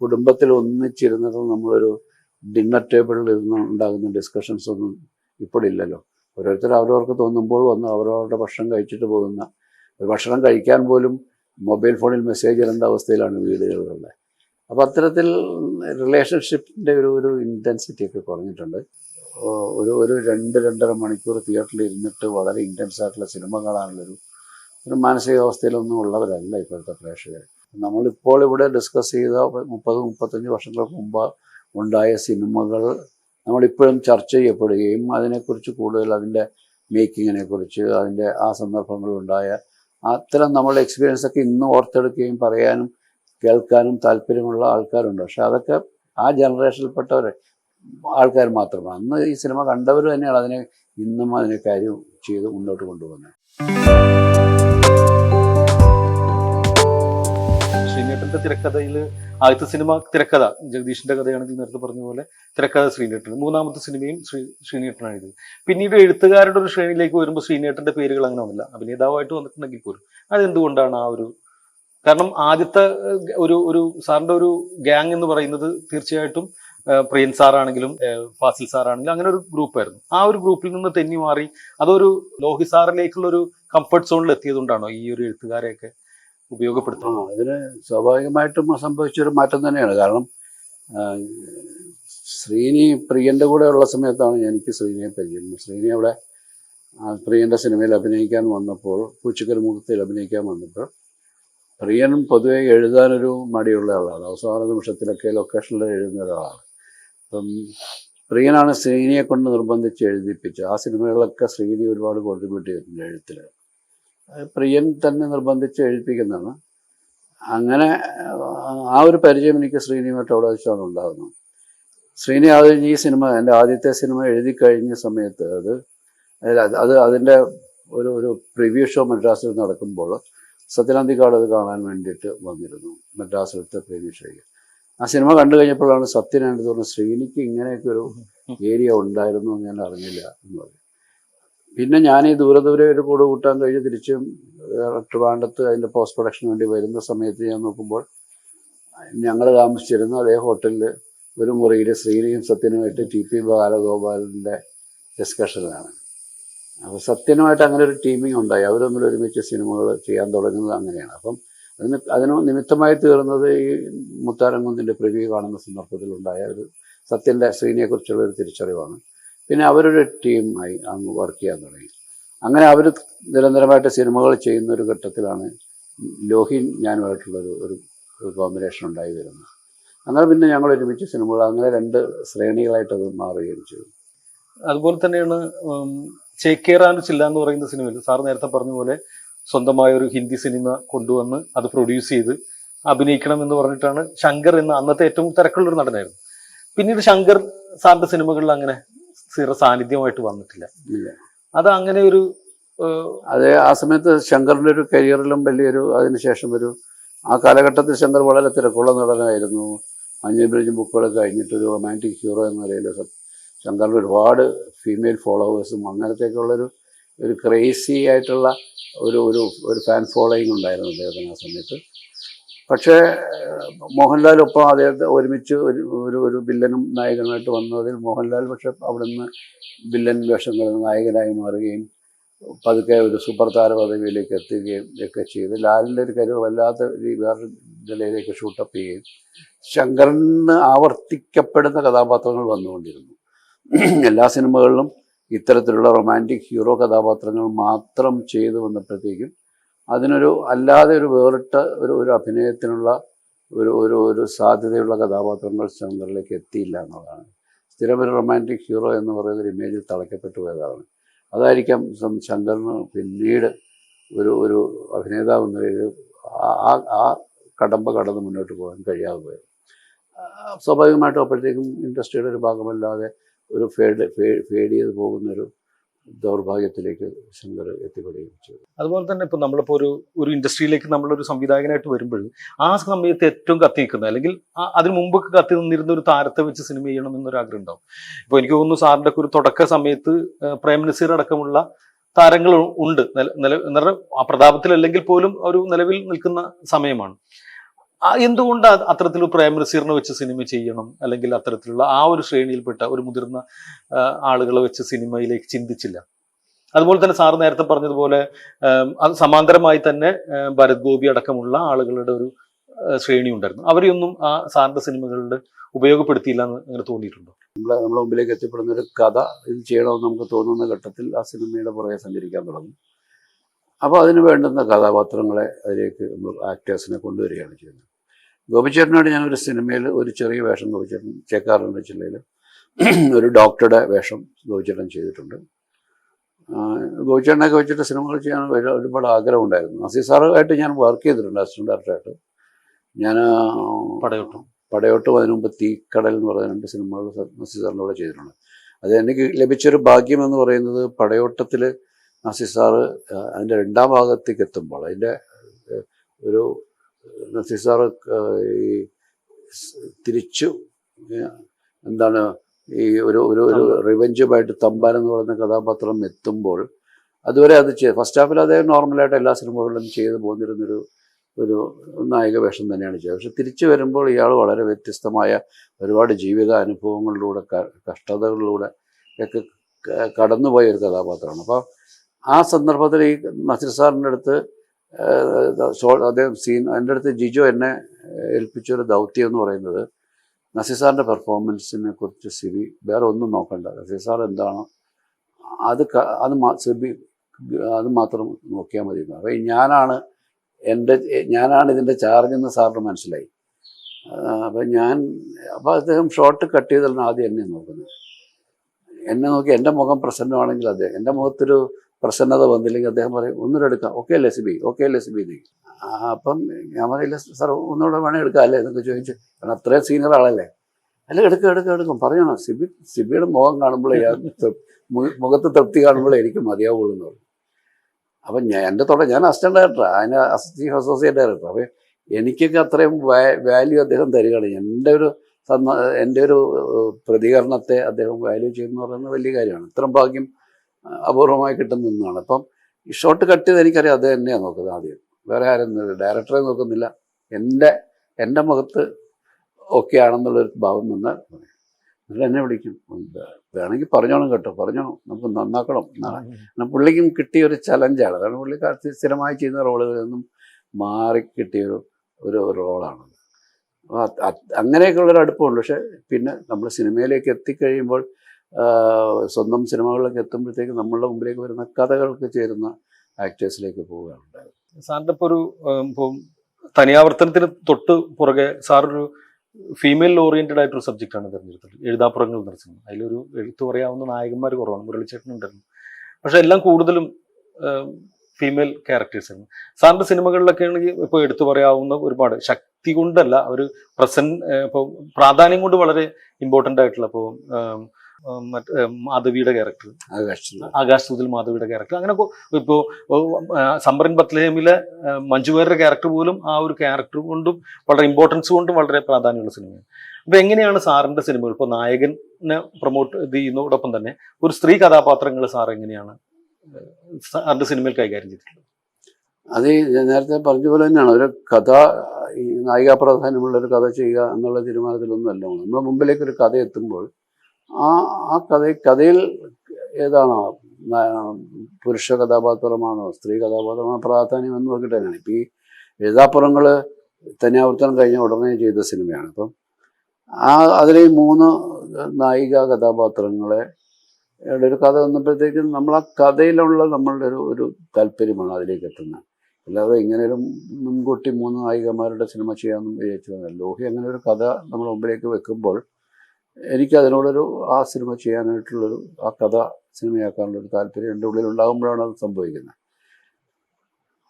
കുടുംബത്തിൽ ഒന്നിച്ചിരുന്നിട്ട് നമ്മളൊരു ഡിന്നർ ടേബിളിൽ ഇരുന്ന് ഉണ്ടാകുന്ന ഡിസ്കഷൻസ് ഒന്നും ഇപ്പോഴില്ലല്ലോ ഓരോരുത്തർ അവരവർക്ക് തോന്നുമ്പോൾ വന്ന് അവരവരുടെ ഭക്ഷണം കഴിച്ചിട്ട് പോകുന്ന ഒരു ഭക്ഷണം കഴിക്കാൻ പോലും മൊബൈൽ ഫോണിൽ മെസ്സേജ് ഇടേണ്ട അവസ്ഥയിലാണ് വീടുകളിലുള്ളത്. അപ്പോൾ അത്തരത്തിൽ റിലേഷൻഷിപ്പിന്റെ ഒരു ഒരു ഇന്റൻസിറ്റി ഒക്കെ കുറഞ്ഞിട്ടുണ്ട്. ഒരു ഒരു രണ്ട് രണ്ടര മണിക്കൂർ തിയേറ്ററിൽ ഇരുന്നിട്ട് വളരെ ഇന്റൻസ് ആയിട്ടുള്ള സിനിമ കാണാനുള്ളൊരു ഒരു മാനസികാവസ്ഥയിലൊന്നും ഉള്ളവരല്ല ഇപ്പോഴത്തെ പ്രേക്ഷകർ. നമ്മളിപ്പോൾ ഇവിടെ ഡിസ്കസ് ചെയ്ത മുപ്പത് മുപ്പത്തഞ്ച് വർഷങ്ങൾക്ക് മുമ്പ് ഉണ്ടായ സിനിമകൾ നമ്മളിപ്പോഴും ചർച്ച ചെയ്യപ്പെടുകയും അതിനെക്കുറിച്ച് കൂടുതൽ അതിന്റെ മേക്കിങ്ങിനെ കുറിച്ച് അതിന്റെ ആ സന്ദർഭങ്ങളിലുണ്ടായ അത്തരം നമ്മളുടെ എക്സ്പീരിയൻസ് ഒക്കെ ഇന്ന് ഓർത്തെടുക്കുകയും പറയാനും കേൾക്കാനും താല്പര്യമുള്ള ആൾക്കാരുണ്ട്. പക്ഷെ അതൊക്കെ ആ ജനറേഷനിൽപ്പെട്ടവർ ആൾക്കാർ മാത്രമാണ്. അന്ന് ഈ സിനിമ കണ്ടവർ തന്നെയാണ് അതിനെ ഇന്നും അതിനെ കാര്യം ചെയ്ത് മുന്നോട്ട് കൊണ്ടുപോകുന്നത്. ശ്രീനേട്ടന്റെ തിരക്കഥയിൽ ആദ്യത്തെ സിനിമ തിരക്കഥ ജഗദീഷിന്റെ കഥയാണെങ്കിൽ നേരത്തെ പറഞ്ഞ പോലെ തിരക്കഥ ശ്രീനേട്ടൻ മൂന്നാമത്തെ സിനിമയും ശ്രീ ശ്രീനേട്ടനാണ് എഴുതിയത് പിന്നീട് എഴുത്തുകാരുടെ ഒരു ശ്രേണിയിലേക്ക് വരുമ്പോൾ ശ്രീനേട്ടന്റെ പേരുകൾ അങ്ങനെ വന്നില്ല. അഭിനേതാവായിട്ട് വന്നിട്ടുണ്ടെങ്കിൽ പോലും. അതെന്തുകൊണ്ടാണ് ആ ഒരു കാരണം ആദ്യത്തെ ഒരു ഒരു സാറിന്റെ ഒരു ഗ്യാങ് എന്ന് പറയുന്നത് തീർച്ചയായിട്ടും പ്രിയൻ സാറാണെങ്കിലും ഫാസിൽ സാറാണെങ്കിലും അങ്ങനെ ഒരു ഗ്രൂപ്പായിരുന്നു. ആ ഒരു ഗ്രൂപ്പിൽ നിന്ന് തെന്നി മാറി അതൊരു ലോഹി സാറിലേക്കുള്ള ഒരു കംഫർട്ട് സോണിൽ എത്തിയതുകൊണ്ടാണോ ഈ ഒരു എഴുത്തുകാരെയൊക്കെ ആ ഇതിന് സ്വാഭാവികമായിട്ടും സംഭവിച്ചൊരു മാറ്റം തന്നെയാണ്. കാരണം ശ്രീനി പ്രിയന്റെ കൂടെ ഉള്ള സമയത്താണ് എനിക്ക് ശ്രീനിയെ പരിചയം. ശ്രീനി അവിടെ പ്രിയന്റെ സിനിമയിൽ അഭിനയിക്കാൻ വന്നപ്പോൾ പൂച്ചക്കര മുഖത്തിൽ അഭിനയിക്കാൻ വന്നപ്പോൾ പ്രിയനും പൊതുവെ എഴുതാനൊരു മടിയുള്ള ആളാണ്. അവസാന നിമിഷത്തിലൊക്കെ ലൊക്കേഷനിൽ എഴുതുന്ന ഒരാളാണ്. അപ്പം പ്രിയനാണ് ശ്രീനിയെ കൊണ്ട് നിർബന്ധിച്ച് എഴുതിപ്പിച്ചത്. ആ സിനിമകളിലൊക്കെ ശ്രീനി ഒരുപാട് കോൺട്രിബ്യൂട്ട് ചെയ്തിട്ടുണ്ട് എഴുത്തിൽ പ്രിയൻ തന്നെ നിർബന്ധിച്ച് എഴുതിപ്പിക്കുന്നതാണ്. അങ്ങനെ ആ ഒരു പരിചയം എനിക്ക് ശ്രീനിയുമായിട്ട് അവിടെ വെച്ചാണ് ഉണ്ടാകുന്നത് ശ്രീനി ആദ്യം ഈ സിനിമ എന്റെ ആദ്യത്തെ സിനിമ എഴുതി കഴിഞ്ഞ സമയത്ത് അത് അത് അത് അതിന്റെ ഒരു ഒരു പ്രിവ്യൂ ഷോ മദ്രാസിൽ നടക്കുമ്പോൾ സത്യനന്ദിക്കാട് അത് കാണാൻ വേണ്ടിയിട്ട് വന്നിരുന്നു മദ്രാസിലത്തെ പ്രിവ്യൂ ഷോയ്ക്ക്. ആ സിനിമ കണ്ടു കഴിഞ്ഞപ്പോഴാണ് സത്യനായിട്ട് തോന്നുന്നത് ശ്രീനിക്ക് ഇങ്ങനെയൊക്കെ ഒരു ഏരിയ ഉണ്ടായിരുന്നു എന്ന് ഞാൻ അറിഞ്ഞില്ല എന്ന് പറഞ്ഞു. പിന്നെ ഞാൻ ഈ ദൂരെ ദൂരെ ഒരു കൂട് കൂട്ടാൻ കഴിഞ്ഞ് തിരിച്ചും ട്രിവാണ്ടത്ത് അതിന്റെ പോസ്റ്റ് പ്രൊഡക്ഷന് വേണ്ടി വരുന്ന സമയത്ത് ഞാൻ നോക്കുമ്പോൾ ഞങ്ങൾ താമസിച്ചിരുന്ന അതേ ഹോട്ടലിൽ ഒരു മുറിയിൽ ശ്രീനിയും സത്യനുമായിട്ട് ടി പി ബാലഗോപാലിന്റെ ഡിസ്കഷനാണ് അപ്പോൾ സത്യനുമായിട്ട് അങ്ങനെ ഒരു ടീമിങ് ഉണ്ടായി. അവർ തമ്മിൽ ഒരുമിച്ച് സിനിമകൾ ചെയ്യാൻ തുടങ്ങുന്നത് അങ്ങനെയാണ്. അപ്പം അതിന് അതിന് നിമിത്തമായി തീർന്നത് ഈ മുത്താരംകുന്നിന്റെ പ്രിവ്യൂ കാണുന്ന സന്ദർഭത്തിലുണ്ടായ ഒരു സത്യന്റെ ശ്രീനിയെക്കുറിച്ചുള്ള ഒരു തിരിച്ചറിവാണ്. പിന്നെ അവരൊരു ടീമായി അങ്ങ് വർക്ക് ചെയ്യാൻ തുടങ്ങി. അങ്ങനെ അവർ നിരന്തരമായിട്ട് സിനിമകൾ ചെയ്യുന്ന ഒരു ഘട്ടത്തിലാണ് ലോഹിൻ ഞാനുമായിട്ടുള്ളൊരു ഒരു ഒരു കോമ്പിനേഷൻ ഉണ്ടായി വരുന്നത്. അങ്ങനെ പിന്നെ ഞങ്ങൾ ഒരുമിച്ച് സിനിമകൾ അങ്ങനെ രണ്ട് ശ്രേണികളായിട്ട് അത് മാറുകയും ചെയ്തു. അതുപോലെ തന്നെയാണ് ചേക്കേറാൻ ചില്ല എന്ന് പറയുന്ന സിനിമയിൽ സാർ നേരത്തെ പറഞ്ഞ പോലെ സ്വന്തമായ ഒരു ഹിന്ദി സിനിമ കൊണ്ടുവന്ന് അത് പ്രൊഡ്യൂസ് ചെയ്ത് അഭിനയിക്കണം എന്ന് പറഞ്ഞിട്ടാണ് ശങ്കർ എന്ന അന്നത്തെ ഏറ്റവും തിരക്കുള്ളൊരു നടനായിരുന്നു. പിന്നീട് ശങ്കർ സാറിന്റെ സിനിമകളിൽ അങ്ങനെ സ്ഥിര സാന്നിധ്യമായിട്ട് വന്നിട്ടില്ല. അത് അങ്ങനെ ഒരു അതെ ആ സമയത്ത് ശങ്കറിന്റെ ഒരു കരിയറിലും വലിയൊരു അതിനുശേഷം ഒരു ആ കാലഘട്ടത്തിൽ ശങ്കർ വളരെ തിരക്കുള്ള നടനായിരുന്നു. മഞ്ഞ ബ്രിഡ്ജ് ബുക്കുകളൊക്കെ കഴിഞ്ഞിട്ട് ഒരു റൊമാന്റിക് ഹീറോ എന്ന നിലയിൽ ശങ്കറിന് ഒരുപാട് ഫീമെയിൽ ഫോളോവേഴ്സും അങ്ങനത്തേക്കുള്ളൊരു ഒരു ക്രേസി ആയിട്ടുള്ള ഒരു ഒരു ഒരു ഫാൻ ഫോളോയിങ് ഉണ്ടായിരുന്നു അദ്ദേഹത്തിന് ആ സമയത്ത്. പക്ഷേ മോഹൻലാൽ ഒപ്പം അദ്ദേഹത്തെ ഒരുമിച്ച് ഒരു ഒരു ഒരു വില്ലനും നായകനുമായിട്ട് വന്നതിൽ മോഹൻലാൽ പക്ഷെ അവിടുന്ന് വില്ലൻ വേഷങ്ങളിൽ നായകനായി മാറുകയും പതുക്കെ ഒരു സൂപ്പർ താര പദവിയിലേക്ക് എത്തുകയും ഒക്കെ ചെയ്ത്. ലാലിന്റെ ഒരു കരുവ് വല്ലാത്ത ഒരു വേറെ നിലയിലേക്ക് ഷൂട്ടപ്പ് ചെയ്യുകയും ശങ്കറിന് ആവർത്തിക്കപ്പെടുന്ന കഥാപാത്രങ്ങൾ വന്നുകൊണ്ടിരുന്നു. എല്ലാ സിനിമകളിലും ഇത്തരത്തിലുള്ള റൊമാന്റിക് ഹീറോ കഥാപാത്രങ്ങൾ മാത്രം ചെയ്തു വന്നപ്പോഴത്തേക്കും അതിനൊരു അല്ലാതെ ഒരു വേറിട്ട ഒരു ഒരു അഭിനയത്തിനുള്ള ഒരു ഒരു ഒരു സാധ്യതയുള്ള കഥാപാത്രങ്ങൾ ചന്ദ്രനിലേക്ക് എത്തിയില്ല എന്നുള്ളതാണ്. സ്ഥിരം ഒരു റൊമാന്റിക് ഹീറോ എന്ന് പറയുന്ന ഒരു ഇമേജിൽ തളയ്ക്കപ്പെട്ടു പോയതാണ്. അതായിരിക്കാം ശങ്കറിന് പിന്നീട് ഒരു ഒരു അഭിനേതാവ് എന്ന രീതിയിൽ ആ- ആ കടമ്പ കടന്ന് മുന്നോട്ട് പോകാൻ കഴിയാതെ പോയത്. സ്വാഭാവികമായിട്ടും അപ്പോഴത്തേക്കും ഇൻഡസ്ട്രിയുടെ ഒരു ഭാഗമല്ലാതെ ഒരു ഫേഡ് ഫേഡ് ചെയ്ത് പോകുന്നൊരു ദൗർഭാഗ്യത്തിലേക്ക് ശങ്കർ എത്തിപ്പെടുകയും ചെയ്തു. അതുപോലെ തന്നെ ഇപ്പൊ നമ്മളിപ്പോ ഒരു ഒരു ഇൻഡസ്ട്രിയിലേക്ക് നമ്മളൊരു സംവിധായകനായിട്ട് വരുമ്പോൾ ആ സമയത്ത് ഏറ്റവും കത്തി നിൽക്കുന്ന അല്ലെങ്കിൽ അതിന് മുമ്പൊക്കെ കത്തി നിന്നിരുന്ന ഒരു താരത്തെ വെച്ച് സിനിമ ചെയ്യണം എന്നൊരു ആഗ്രഹം ഉണ്ടാവും. ഇപ്പൊ എനിക്ക് തോന്നുന്നു ഒക്കെ ഒരു തുടക്ക സമയത്ത് പ്രേം നസീർ അടക്കമുള്ള താരങ്ങൾ ഉണ്ട്. നില നില പ്രതാപത്തിലല്ലെങ്കിൽ പോലും ഒരു നിലവിൽ നിൽക്കുന്ന സമയമാണ്. എന്തുകൊണ്ട് അത് അത്തരത്തിൽ പ്രേം നസീറിനെ വെച്ച് സിനിമ ചെയ്യണം? അല്ലെങ്കിൽ അത്തരത്തിലുള്ള ആ ഒരു ശ്രേണിയിൽപ്പെട്ട ഒരു മുതിർന്ന ആളുകളെ വെച്ച് സിനിമയിലേക്ക് ചിന്തിച്ചില്ല. അതുപോലെ തന്നെ സാറ് നേരത്തെ പറഞ്ഞതുപോലെ അത് സമാന്തരമായി തന്നെ ഭരത് ഗോപി അടക്കമുള്ള ആളുകളുടെ ഒരു ശ്രേണി ഉണ്ടായിരുന്നു. അവരെയൊന്നും ആ സാറിന്റെ സിനിമകളിൽ ഉപയോഗപ്പെടുത്തിയില്ല എന്ന് അങ്ങനെ തോന്നിയിട്ടുണ്ടോ? നമ്മളെ നമ്മുടെ മുമ്പിലേക്ക് എത്തിപ്പെടുന്ന ഒരു കഥ ഇത് ചെയ്യണമെന്ന് നമുക്ക് തോന്നുന്ന ഘട്ടത്തിൽ ആ സിനിമയുടെ പുറകെ സഞ്ചരിക്കാൻ തുടങ്ങും. അപ്പോൾ അതിന് വേണ്ടുന്ന കഥാപാത്രങ്ങളെ അതിലേക്ക് നമ്മൾ ആക്ടേഴ്സിനെ കൊണ്ടുവരികയാണ് ചെയ്യുന്നത്. ഗോപിച്ചേട്ടനോട് ഞാൻ ഒരു സിനിമയിൽ ഒരു ചെറിയ വേഷം ഗോപിച്ചേട്ടൻ ചേക്കാറുണ്ട് ജില്ലയിൽ. ഒരു ഡോക്ടറുടെ വേഷം ഗോപിച്ചേട്ടൻ ചെയ്തിട്ടുണ്ട്. ഗോപിച്ചേട്ടനൊക്കെ വെച്ചിട്ട് സിനിമകൾ ചെയ്യാൻ ഒരുപാട് ആഗ്രഹം ഉണ്ടായിരുന്നു നസീർ സാറുമായിട്ട് ഞാൻ വർക്ക് ചെയ്തിട്ടുണ്ട് അസിസ്റ്റന്റ് ഡയറക്ടറായിട്ട് ഞാൻ പടയോട്ടം. പടയോട്ടം അതിനു മുമ്പ് തീക്കടൽ എന്ന് പറയുന്ന രണ്ട് സിനിമകൾ നസീർ സാറിന്റെ കൂടെ ചെയ്തിട്ടുണ്ട്. അത് എനിക്ക് ലഭിച്ചൊരു ഭാഗ്യം എന്ന് പറയുന്നത് പടയോട്ടത്തിൽ നസീർ സാറ് അതിന്റെ രണ്ടാം ഭാഗത്തേക്ക് എത്തുമ്പോൾ അതിന്റെ ഒരു നസീർ സാറ് ഈ തിരിച്ചു എന്താണ് ഈ ഒരു ഒരു ഒരു റിവഞ്ചുമായിട്ട് തമ്പാൻ എന്ന് പറയുന്ന കഥാപാത്രം എത്തുമ്പോൾ അതുവരെ അത് ചെയ്ത് ഫസ്റ്റ് ഹാഫിൽ അദ്ദേഹം നോർമലായിട്ട് എല്ലാ സിനിമകളിലും ചെയ്ത് പോന്നിരുന്നൊരു ഒരു നായിക വേഷം തന്നെയാണ് ചെയ്തത്. പക്ഷെ തിരിച്ചു വരുമ്പോൾ ഇയാൾ വളരെ വ്യത്യസ്തമായ ഒരുപാട് ജീവിത അനുഭവങ്ങളിലൂടെ കഷ്ടതകളിലൂടെ ഒക്കെ കടന്നുപോയ ഒരു കഥാപാത്രമാണ്. അപ്പോൾ ആ സന്ദർഭത്തിൽ ഈ നസീർ സാറിന്റെ അടുത്ത് അദ്ദേഹം സീൻ എന്റെ അടുത്ത് ജിജോ എന്നെ ഏൽപ്പിച്ച ഒരു ദൗത്യം എന്ന് പറയുന്നത് നസീസാറിന്റെ പെർഫോമൻസിനെ കുറിച്ച് സിബി വേറെ ഒന്നും നോക്കണ്ട. നസീസാർ എന്താണോ അത് അത് സിബി അത് മാത്രം നോക്കിയാൽ മതി. അപ്പോൾ ഞാനാണ് എന്റെ ഞാനാണ് ഇതിന്റെ ചാർജ് എന്ന് സാറിന് മനസ്സിലായി. അപ്പം ഞാൻ അപ്പോൾ അദ്ദേഹം ഷോർട്ട് കട്ട് ചെയ്താണ് ആദ്യം എന്നെ നോക്കുന്നത്. എന്നെ നോക്കി എന്റെ മുഖം പ്രസന്നമാണെങ്കിൽ അദ്ദേഹം എന്റെ മുഖത്തൊരു പ്രസന്നത വന്നില്ലെങ്കിൽ അദ്ദേഹം പറയും ഒന്നും എടുക്കാം. ഓക്കെ അല്ലേ സിബി? ഓക്കെ അല്ലേ സിബി നീ? എന്ന് അപ്പം ഞാൻ പറയില്ല സാർ ഒന്നുകൂടെ വേണേൽ എടുക്കാം അല്ലേ? എന്നൊക്കെ ചോദിച്ചു കാരണം അത്രയും സീനിയർ ആളല്ലേ? അല്ല എടുക്കാം എടുക്കാം എടുക്കും. പറയണം? സിബി സിബിയുടെ മുഖം കാണുമ്പോഴേ മുഖത്ത് തൃപ്തി കാണുമ്പോഴേ എനിക്ക് മതിയാവുള്ളൂ എന്ന് പറഞ്ഞു അപ്പം ഞാൻ എന്റെ തൊട്ട ഞാൻ അസിസ്റ്റന്റ് ഡയറക്ടറാണ് അതിന് ചീഫ് അസോസിയേറ്റ് ഡയറക്ടർ അപ്പം എനിക്കൊക്കെ അത്രയും വാല്യൂ അദ്ദേഹം തരികയാണ്. എന്റെ ഒരു എന്റെ ഒരു പ്രതികരണത്തെ അദ്ദേഹം വാല്യൂ ചെയ്യുന്നു പറയുന്നത് വലിയ കാര്യമാണ്. ഇത്രയും ഭാഗ്യം അപൂർവമായി കിട്ടുന്ന ഒന്നാണ്. അപ്പം ഈ ഷോർട്ട് കട്ട് ചെയ്ത് എനിക്കറിയാം അത് തന്നെയാണ് നോക്കുന്നത് ആദ്യം. വേറെ ആരും ഡയറക്ടറെ നോക്കുന്നില്ല. എന്റെ എന്റെ മുഖത്ത് ഓക്കെ ആണെന്നുള്ളൊരു ഭാവം വന്നാൽ. എന്നിട്ട് എന്നെ വിളിക്കും. വേണമെങ്കിൽ പറഞ്ഞോണം കേട്ടോ പറഞ്ഞോ നമുക്ക് നന്നാക്കണം. എന്നാണ് പുള്ളിക്കും കിട്ടിയ ഒരു ചലഞ്ചാണ് കാരണം പുള്ളി കാ- സ്ഥിരമായി ചെയ്യുന്ന റോളുകളിൽ നിന്നും മാറി കിട്ടിയൊരു ഒരു റോളാണ് അപ്പോൾ അങ്ങനെയൊക്കെയുള്ളൊരു അടുപ്പമുണ്ട്. പക്ഷെ പിന്നെ നമ്മൾ സിനിമയിലേക്ക് എത്തിക്കഴിയുമ്പോൾ സ്വന്തം സിനിമകളിലേക്ക് എത്തുമ്പോഴത്തേക്ക് നമ്മളുടെ മുമ്പിലേക്ക് വരുന്ന കഥകൾക്ക് ചേരുന്ന ആക്ടേഴ്സിലേക്ക് പോവുകയാണ് ഉണ്ടായത്. സാറിന്റെ ഇപ്പൊ ഒരു ഇപ്പം തനിയാവർത്തനത്തിന് തൊട്ട് പുറകെ സാറൊരു ഫീമെയിൽ ഓറിയന്റഡ് ആയിട്ടൊരു സബ്ജക്റ്റ് ആണ് തിരഞ്ഞെടുത്തത്. എഴുതാപ്പുറങ്ങൾ നിറച്ചത് അതിലൊരു എഴുത്തു പറയാവുന്ന നായകന്മാർ കുറവാണ്. മുരളിച്ചേട്ടൻ ഉണ്ടായിരുന്നു. പക്ഷെ എല്ലാം കൂടുതലും ഫീമെയിൽ ക്യാരക്ടേഴ്സ് ആണ്. സാറിന്റെ സിനിമകളിലൊക്കെ ആണെങ്കിൽ ഇപ്പോൾ എടുത്തു പറയാവുന്ന ഒരുപാട് ശക്തി കൊണ്ടല്ല ഒരു പ്രസന്റ് ഇപ്പോൾ പ്രാധാന്യം കൊണ്ട് വളരെ ഇമ്പോർട്ടന്റ് ആയിട്ടുള്ള ഇപ്പോൾ മറ്റേ മാധവിയുടെ ക്യാരക്ടർ ആകാശ് സൂതിൽ മാധവിയുടെ ക്യാരക്ടർ അങ്ങനെ ഇപ്പോ സമ്പറിൻ ബത്ലഹേമിലെ മഞ്ജുവാരുടെ ക്യാരക്ടർ പോലും ആ ഒരു ക്യാരക്ടർ കൊണ്ടും വളരെ ഇമ്പോർട്ടൻസ് കൊണ്ടും വളരെ പ്രാധാന്യമുള്ള സിനിമയാണ് അപ്പൊ എങ്ങനെയാണ് സാറിന്റെ സിനിമകൾ ഇപ്പോൾ നായകനെ പ്രൊമോട്ട് ചെയ്യുന്നതോടൊപ്പം തന്നെ ഒരു സ്ത്രീ കഥാപാത്രങ്ങൾ സാർ എങ്ങനെയാണ് സാറിന്റെ സിനിമയിൽ കൈകാര്യം ചെയ്തിട്ടുള്ളത്? അത് നേരത്തെ പറഞ്ഞ പോലെ തന്നെയാണ്. ഒരു കഥ ഈ നായികാ പ്രാധാന്യമുള്ള ഒരു കഥ ചെയ്യുക എന്നുള്ള തീരുമാനത്തിലൊന്നുമല്ല. നമ്മുടെ മുമ്പിലേക്ക് ഒരു കഥ എത്തുമ്പോൾ ആ ആ കഥ കഥയിൽ ഏതാണോ? പുരുഷ കഥാപാത്രമാണോ സ്ത്രീ കഥാപാത്രമാണോ? പ്രാധാന്യം എന്ന് നോക്കിയിട്ട് തന്നെയാണ് ഇപ്പം ഈ എഴുതാപ്പുറങ്ങൾ തന്നെയാവർത്തനം കഴിഞ്ഞ ഉടനെ ചെയ്ത സിനിമയാണ്. അപ്പം ആ അതിലെ മൂന്ന് നായിക കഥാപാത്രങ്ങളെ ഒരു കഥ വന്നപ്പോഴത്തേക്കും നമ്മൾ ആ കഥയിലുള്ള നമ്മളുടെ ഒരു ഒരു താല്പര്യമാണ് അതിലേക്ക് എത്തുന്നത്. അല്ലാതെ ഇങ്ങനെ ഒരു മുൻകൂട്ടി മൂന്ന് നായികമാരുടെ സിനിമ ചെയ്യാമെന്ന് വിചാരിച്ചു ലോഹി അങ്ങനെ ഒരു കഥ നമ്മൾ മുമ്പിലേക്ക് വെക്കുമ്പോൾ എനിക്ക് അതിനോടൊരു ആ സിനിമ ചെയ്യാനായിട്ടുള്ളൊരു ആ കഥ സിനിമയാക്കാനുള്ളൊരു താല്പര്യം എന്റെ ഉള്ളിൽ ഉണ്ടാകുമ്പോഴാണ് അത് സംഭവിക്കുന്നത്.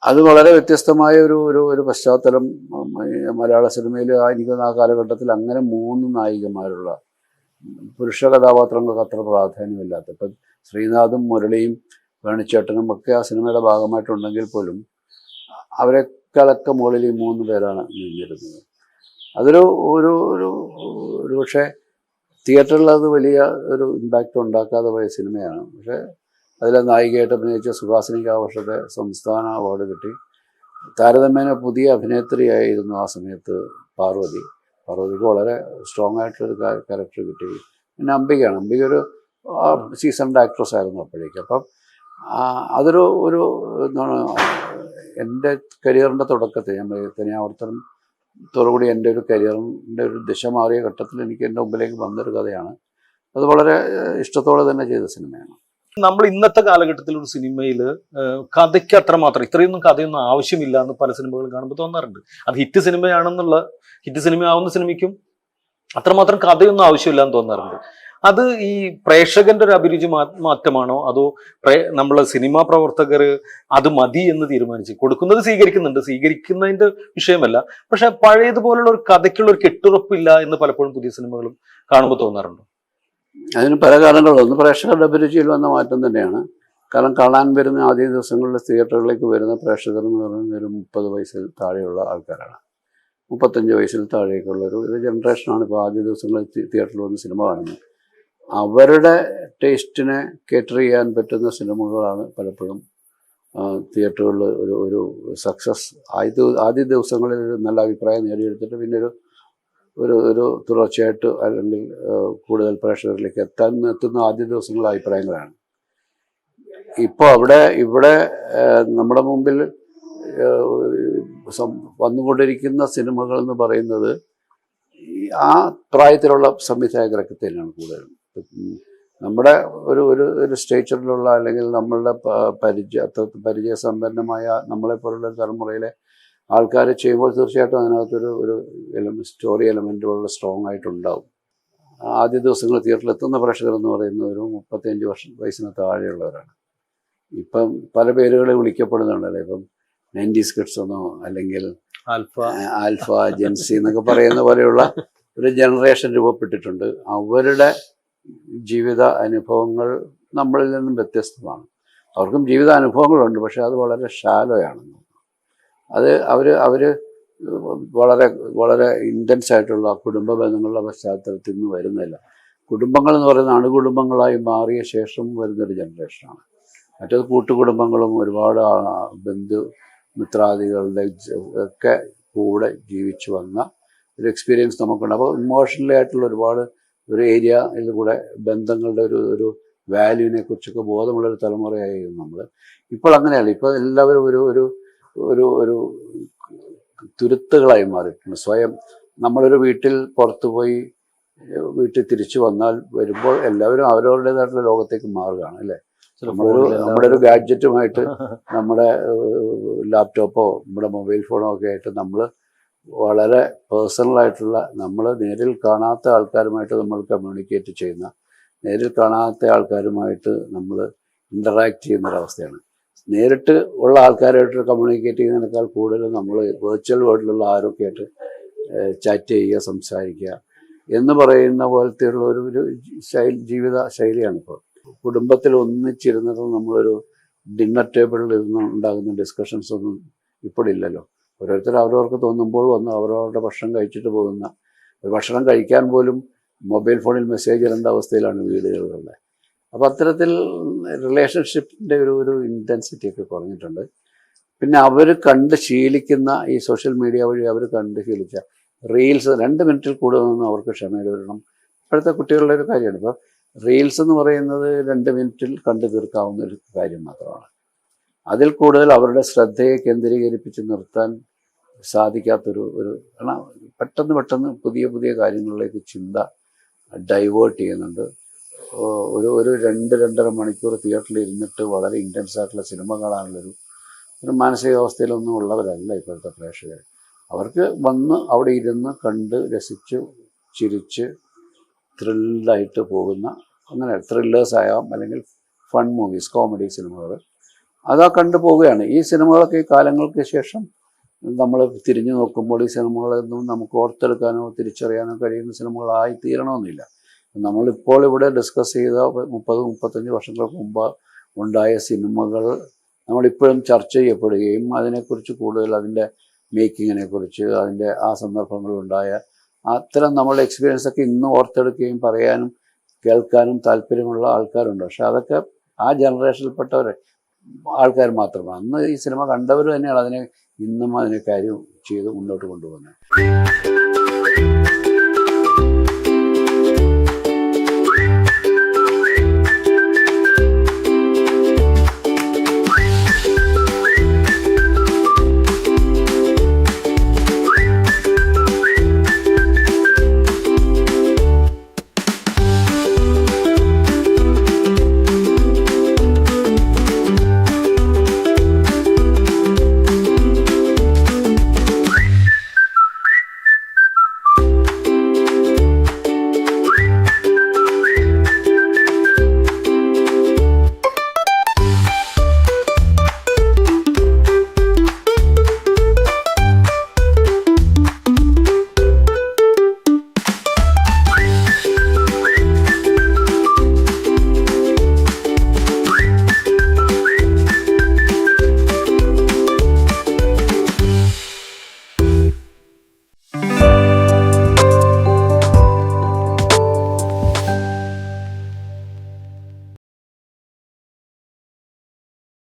അത് വളരെ വ്യത്യസ്തമായ ഒരു ഒരു ഒരു പശ്ചാത്തലം മലയാള സിനിമയിൽ ആയിരിക്കുന്ന ആ കാലഘട്ടത്തിൽ അങ്ങനെ മൂന്ന് നായികമാരുള്ള പുരുഷ കഥാപാത്രങ്ങൾക്ക് അത്ര പ്രാധാന്യമില്ലാത്ത ഇപ്പം ശ്രീനാഥും മുരളിയും വേണിച്ചേട്ടനും ഒക്കെ ആ സിനിമയുടെ ഭാഗമായിട്ടുണ്ടെങ്കിൽ പോലും അവരെക്കാളൊക്കെ മുകളിൽ ഈ മൂന്ന് പേരാണ് നിന്നിരുന്നത്. അതൊരു ഒരു ഒരു പക്ഷേ തിയേറ്ററിൽ അത് വലിയ ഒരു ഇമ്പാക്റ്റ് ഉണ്ടാക്കാതെ പോയ സിനിമയാണ്. പക്ഷേ അതിലെ നായികയായിട്ട് അഭിനയിച്ച സുഹാസിനിക്ക് ആ വർഷത്തെ സംസ്ഥാന അവാർഡ് കിട്ടി. താരതമ്യേന പുതിയ അഭിനേത്രിയായിരുന്നു ആ സമയത്ത് പാർവതി. പാർവതിക്ക് വളരെ സ്ട്രോങ് ആയിട്ടൊരു ക്യാരക്ടർ കിട്ടി. പിന്നെ അംബികയാണ്. അംബിക ഒരു സീസൺഡ് ആക്ട്രസ് ആയിരുന്നു അപ്പോഴേക്കും. അപ്പം അതൊരു ഒരു എന്താണ് എന്റെ കരിയറിന്റെ തുടക്കത്തിൽ ഞാൻ തനിയാവർത്തനത്തോടുകൂടി എന്റെ ഒരു കരിയറിന്റെ ഒരു ദിശ മാറിയ ഘട്ടത്തിൽ എനിക്ക് എന്റെ മുമ്പിലേക്ക് വന്നൊരു കഥയാണ്. അത് വളരെ ഇഷ്ടത്തോടെ തന്നെ ചെയ്ത സിനിമയാണ്. നമ്മൾ ഇന്നത്തെ കാലഘട്ടത്തിൽ ഒരു സിനിമയിൽ കഥയ്ക്ക് അത്രമാത്രം ഇത്രയൊന്നും കഥയൊന്നും ആവശ്യമില്ല എന്ന് പല സിനിമകളും കാണുമ്പോൾ തോന്നാറുണ്ട്. അത് ഹിറ്റ് സിനിമയാണെന്നുള്ള ഹിറ്റ് സിനിമ ആവുന്ന സിനിമയ്ക്കും അത്രമാത്രം കഥയൊന്നും ആവശ്യമില്ല എന്ന് തോന്നാറുണ്ട്. അത് ഈ പ്രേക്ഷകന്റെ ഒരു അഭിരുചി മാറ്റമാണോ? അതോ നമ്മളെ സിനിമാ പ്രവർത്തകർ അത് മതി എന്ന് തീരുമാനിച്ച് കൊടുക്കുന്നത് സ്വീകരിക്കുന്നുണ്ട്. സ്വീകരിക്കുന്നതിന്റെ വിഷയമല്ല. പക്ഷെ പഴയതുപോലുള്ള ഒരു കഥയ്ക്കുള്ള ഒരു കെട്ടുറപ്പില്ല എന്ന് പലപ്പോഴും പുതിയ സിനിമകളും കാണുമ്പോൾ തോന്നാറുണ്ട്? അതിന് പല കാരണങ്ങളും ഒന്ന് പ്രേക്ഷകരുടെ അഭിരുചിയിൽ വന്ന മാറ്റം തന്നെയാണ്. കാരണം കാണാൻ വരുന്ന ആദ്യ ദിവസങ്ങളിൽ തിയേറ്ററുകളിലേക്ക് വരുന്ന പ്രേക്ഷകർ എന്ന് പറയുന്നത് ഒരു മുപ്പത് വയസ്സിൽ താഴെയുള്ള ആൾക്കാരാണ്. മുപ്പത്തഞ്ച് വയസ്സിൽ താഴേക്കുള്ള ഒരു ജനറേഷനാണ് ഇപ്പോൾ ആദ്യ ദിവസങ്ങളിൽ തിയേറ്ററിൽ വന്ന് സിനിമ കാണുന്നത്. അവരുടെ ടേസ്റ്റിനെ കേറ്റർ ചെയ്യാൻ പറ്റുന്ന സിനിമകളാണ് പലപ്പോഴും തിയേറ്ററുകളിൽ ഒരു ഒരു സക്സസ് ആദ്യ ആദ്യ ദിവസങ്ങളിൽ ഒരു നല്ല അഭിപ്രായം നേടിയെടുത്തിട്ട് പിന്നെ ഒരു ഒരു ഒരു തുടർച്ചയായിട്ട് അല്ലെങ്കിൽ കൂടുതൽ പ്രേക്ഷകരിലേക്ക് എത്താൻ എത്തുന്ന ആദ്യ ദിവസങ്ങളിലെ അഭിപ്രായങ്ങളാണ് ഇപ്പോൾ അവിടെ ഇവിടെ നമ്മുടെ മുമ്പിൽ വന്നുകൊണ്ടിരിക്കുന്ന സിനിമകൾ എന്ന് പറയുന്നത് ആ പ്രായത്തിലുള്ള സംവിധായകരൊക്കെ തന്നെയാണ് കൂടുതലും. നമ്മുടെ ഒരു ഒരു ഒരു സ്റ്റേച്ചറിലുള്ള അല്ലെങ്കിൽ നമ്മളുടെ പ- പരിചയ അത്ര പരിചയസമ്പന്നമായ നമ്മളെപ്പോലുള്ള തലമുറയിലെ ആൾക്കാർ ചെയ്യുമ്പോൾ തീർച്ചയായിട്ടും അതിനകത്തൊരു ഒരു സ്റ്റോറി എലമെന്റ് വളരെ സ്ട്രോങ് ആയിട്ടുണ്ടാവും. ആദ്യ ദിവസങ്ങൾ തിയേറ്ററിൽ എത്തുന്ന പ്രേക്ഷകർ എന്ന് പറയുന്നത് ഒരു മുപ്പത്തിയഞ്ച് വർഷം വയസ്സിന് താഴെയുള്ളവരാണ്. ഇപ്പം പല പേരുകളെ വിളിക്കപ്പെടുന്നുണ്ടല്ലോ. ഇപ്പം നയന്റീസ് കിഡ്സ് എന്നോ അല്ലെങ്കിൽ ആൽഫ. ആൽഫ ജെൻസി എന്നൊക്കെ പറയുന്ന പോലെയുള്ള ഒരു ജനറേഷൻ രൂപപ്പെട്ടിട്ടുണ്ട്. അവരുടെ ജീവിത അനുഭവങ്ങൾ നമ്മളിൽ നിന്നും വ്യത്യസ്തമാണ്. അവർക്കും ജീവിത അനുഭവങ്ങളുണ്ട് പക്ഷെ അത് വളരെ ഷാലോയാണ് അത് അവർ അവർ വളരെ വളരെ ഇന്റൻസ് ആയിട്ടുള്ള കുടുംബ ബന്ധങ്ങളുടെ പശ്ചാത്തലത്തിൽ നിന്ന് വരുന്നില്ല കുടുംബങ്ങൾ എന്ന് പറയുന്ന അണുകുടുംബങ്ങളായി മാറിയ ശേഷം വരുന്നൊരു ജനറേഷനാണ്. മറ്റേത് കൂട്ടുകുടുംബങ്ങളും ഒരുപാട് ബന്ധു മിത്രാദികളുടെ ഒക്കെ കൂടെ ജീവിച്ചു വന്ന ഒരു എക്സ്പീരിയൻസ് നമുക്കുണ്ട്. അപ്പോൾ ഇമോഷണലി ആയിട്ടുള്ള ഒരുപാട് ഒരു ഏരിയയിൽ കൂടെ ബന്ധങ്ങളുടെ ഒരു ഒരു വാല്യൂവിനെ കുറിച്ചൊക്കെ ബോധമുള്ളൊരു തലമുറയായിരുന്നു നമ്മൾ ഇപ്പോൾ അങ്ങനെയല്ല. ഇപ്പോൾ എല്ലാവരും ഒരു ഒരു ഒരു ഒരു തുരുത്തുകളായി മാറിയിട്ടുണ്ട്. സ്വയം നമ്മളൊരു വീട്ടിൽ പുറത്തു പോയി വീട്ടിൽ തിരിച്ചു വന്നാൽ വരുമ്പോൾ എല്ലാവരും അവരവരുടേതായിട്ടുള്ള ലോകത്തേക്ക് മാറുകയാണ് അല്ലേ? നമ്മളൊരു നമ്മുടെ ഒരു ഗാഡ്ജറ്റുമായിട്ട് നമ്മുടെ ലാപ്ടോപ്പോ നമ്മുടെ മൊബൈൽ ഫോണോ ഒക്കെ ആയിട്ട് നമ്മൾ വളരെ പേഴ്സണലായിട്ടുള്ള നമ്മൾ നേരിൽ കാണാത്ത ആൾക്കാരുമായിട്ട് നമ്മൾ കമ്മ്യൂണിക്കേറ്റ് ചെയ്യുന്ന നേരിൽ കാണാത്ത ആൾക്കാരുമായിട്ട് നമ്മൾ ഇന്ററാക്ട് ചെയ്യുന്ന ഒരവസ്ഥയാണ് നേരിട്ട് ഉള്ള ആൾക്കാരായിട്ട് കമ്മ്യൂണിക്കേറ്റ് ചെയ്യുന്നതിനേക്കാൾ കൂടുതൽ നമ്മൾ വെർച്വൽ വേൾഡിലുള്ള ആരൊക്കെ ആയിട്ട് ചാറ്റ് ചെയ്യുക സംസാരിക്കുക എന്ന് പറയുന്ന പോലത്തെ ഉള്ള ഒരു ഒരു ശൈലി ജീവിത ശൈലിയാണ് ഇപ്പോൾ കുടുംബത്തിൽ ഒന്നിച്ചിരുന്നിട്ട് നമ്മളൊരു ഡിന്നർ ടേബിളിൽ ഇരുന്ന് ഉണ്ടാകുന്ന ഡിസ്കഷൻസ് ഒന്നും ഇപ്പോഴില്ലല്ലോ ഓരോരുത്തർ അവരവർക്ക് തോന്നുമ്പോൾ വന്ന് അവരവരുടെ ഭക്ഷണം കഴിച്ചിട്ട് പോകുന്ന ഒരു ഭക്ഷണം കഴിക്കാൻ പോലും മൊബൈൽ ഫോണിൽ മെസ്സേജ് ഇടേണ്ട അവസ്ഥയിലാണ് വീടുകളിലുള്ളത് അപ്പോൾ അത്തരത്തിൽ റിലേഷൻഷിപ്പിന്റെ ഒരു ഒരു ഇന്റൻസിറ്റി ഒക്കെ കുറഞ്ഞിട്ടുണ്ട്. പിന്നെ അവർ കണ്ട് ശീലിക്കുന്ന ഈ സോഷ്യൽ മീഡിയ വഴി അവർ കണ്ട് ശീലിച്ച റീൽസ് രണ്ട് മിനിറ്റിൽ കൂടുതലൊന്നും അവർക്ക് ക്ഷമയിൽ വരണം. ഇപ്പോഴത്തെ കുട്ടികളുടെ ഒരു കാര്യമാണ്. ഇപ്പോൾ റീൽസ് എന്ന് പറയുന്നത് രണ്ട് മിനിറ്റിൽ കണ്ടു തീർക്കാവുന്ന ഒരു കാര്യം മാത്രമാണ്. അതിൽ കൂടുതൽ അവരുടെ ശ്രദ്ധയെ കേന്ദ്രീകരിപ്പിച്ച് നിർത്താൻ സാധിക്കാത്തൊരു ഒരു കാരണം പെട്ടെന്ന് പെട്ടെന്ന് പുതിയ പുതിയ കാര്യങ്ങളിലേക്ക് ചിന്ത ഡൈവേർട്ട് ചെയ്യുന്നുണ്ട്. ഒരു ഒരു രണ്ട് രണ്ടര മണിക്കൂർ തിയേറ്ററിൽ ഇരുന്നിട്ട് വളരെ ഇന്റൻസ് ആയിട്ടുള്ള സിനിമ കാണാനുള്ളൊരു ഒരു മാനസികാവസ്ഥയിലൊന്നും ഉള്ളവരല്ല ഇപ്പോഴത്തെ പ്രേക്ഷകർ അവർക്ക് വന്ന് അവിടെ ഇരുന്ന് കണ്ട് രസിച്ച് ചിരിച്ച് ത്രില്ലായിട്ട് പോകുന്ന അങ്ങനെ ത്രില്ലേഴ്സ് ആയാം അല്ലെങ്കിൽ ഫൺ മൂവീസ് കോമഡി സിനിമകൾ അതാ കണ്ടു പോവുകയാണ്. ഈ സിനിമകളൊക്കെ കാലങ്ങൾക്ക് ശേഷം നമ്മൾ തിരിഞ്ഞു നോക്കുമ്പോൾ ഈ സിനിമകളൊന്നും നമുക്ക് ഓർത്തെടുക്കാനോ തിരിച്ചറിയാനോ കഴിയുന്ന സിനിമകളായി തീരണമെന്നില്ല. നമ്മളിപ്പോൾ ഇവിടെ ഡിസ്കസ് ചെയ്ത മുപ്പത് മുപ്പത്തഞ്ച് വർഷങ്ങൾക്ക് മുമ്പ് ഉണ്ടായ സിനിമകൾ നമ്മളിപ്പോഴും ചർച്ച ചെയ്യപ്പെടുകയും അതിനെക്കുറിച്ച് കൂടുതൽ അതിന്റെ മേക്കിങ്ങിനെ കുറിച്ച് അതിന്റെ ആ സന്ദർഭങ്ങളുണ്ടായ അത്തരം നമ്മളുടെ എക്സ്പീരിയൻസ് ഒക്കെ ഇന്ന് ഓർത്തെടുക്കുകയും പറയാനും കേൾക്കാനും താല്പര്യമുള്ള ആൾക്കാരുണ്ട്. പക്ഷെ അതൊക്കെ ആ ജനറേഷനിൽപ്പെട്ടവർ ആൾക്കാർ മാത്രമാണ്. അന്ന് ഈ സിനിമ കണ്ടവർ തന്നെയാണ് അതിനെ ഇന്നും അതിനെ കാര്യം ചെയ്ത് മുന്നോട്ട് കൊണ്ടുപോകുന്നത്